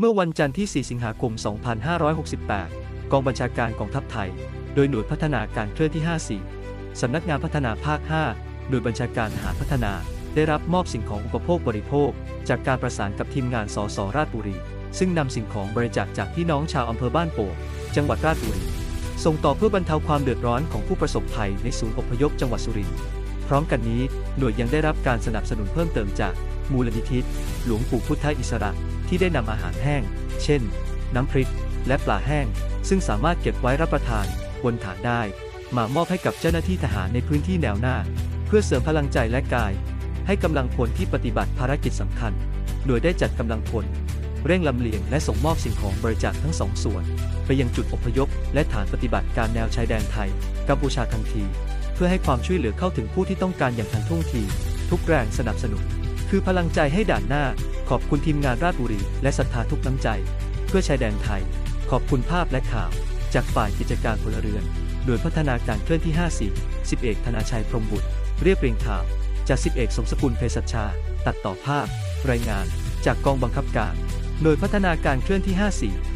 เมื่อวันจันทร์ที่ 4 สิงหาคม 2568 กองบัญชาการกองทัพไทย โดยหน่วยพัฒนาการเคลื่อนที่ 54 สำนักงานพัฒนาภาค 5 หน่วยบัญชาการทหารพัฒนา ได้รับมอบสิ่งของอุปโภคบริโภค จากการประสานกับทีมงานสสราชบุรี ซึ่งนำสิ่งของบริจาคจากพี่น้องชาวอำเภอบ้านโป่ง จังหวัดราชบุรี ส่งต่อเพื่อบรรเทาความเดือดร้อนของผู้ประสบภัยในศูนย์อพยพจังหวัดสุรินทร์ พร้อมกันนี้ หน่วยยังได้รับการสนับสนุนเพิ่มเติมจากมูลนิธิหลวงปู่พุทธอิสระ ที่ได้นำอาหารแห้ง เช่น น้ำพริก และปลาแห้ง ซึ่งสามารถเก็บไว้รับประทานบนฐานได้ มามอบให้กับเจ้าหน้าที่ทหารในพื้นที่แนวหน้า เพื่อเสริมพลังใจและกาย ให้กำลังพลที่ปฏิบัติภารกิจสำคัญหน่วยได้จัดกำลังพล เร่งลำเลียงและส่งมอบสิ่งของบริจาคทั้งสองส่วน ไปยังจุดอพยพ และฐานปฏิบัติการแนวชายแดนไทย กัมพูชาทันที เพื่อให้ความช่วยเหลือเข้าถึงผู้ที่ต้องการอย่างทันท่วงที ทุกแรงสนับสนุน คือพลังใจให้ด่านหน้า ขอบคุณทีมงานราชบุรี และศรัทธาทุกน้ำใจ เพื่อชายแดนไทย ขอบคุณภาพและข่าว จากฝ่ายกิจการพลเรือนหน่วยพัฒนาการเคลื่อนที่ 54 10เอกธนาชัยพรมบุตร เรียบเรียงข่าว จาก10เอกสมสกุลเภสัชชา ตัดต่อภาพ รายงาน จากกองบังคับการ หน่วยพัฒนาการเคลื่อนที่ 54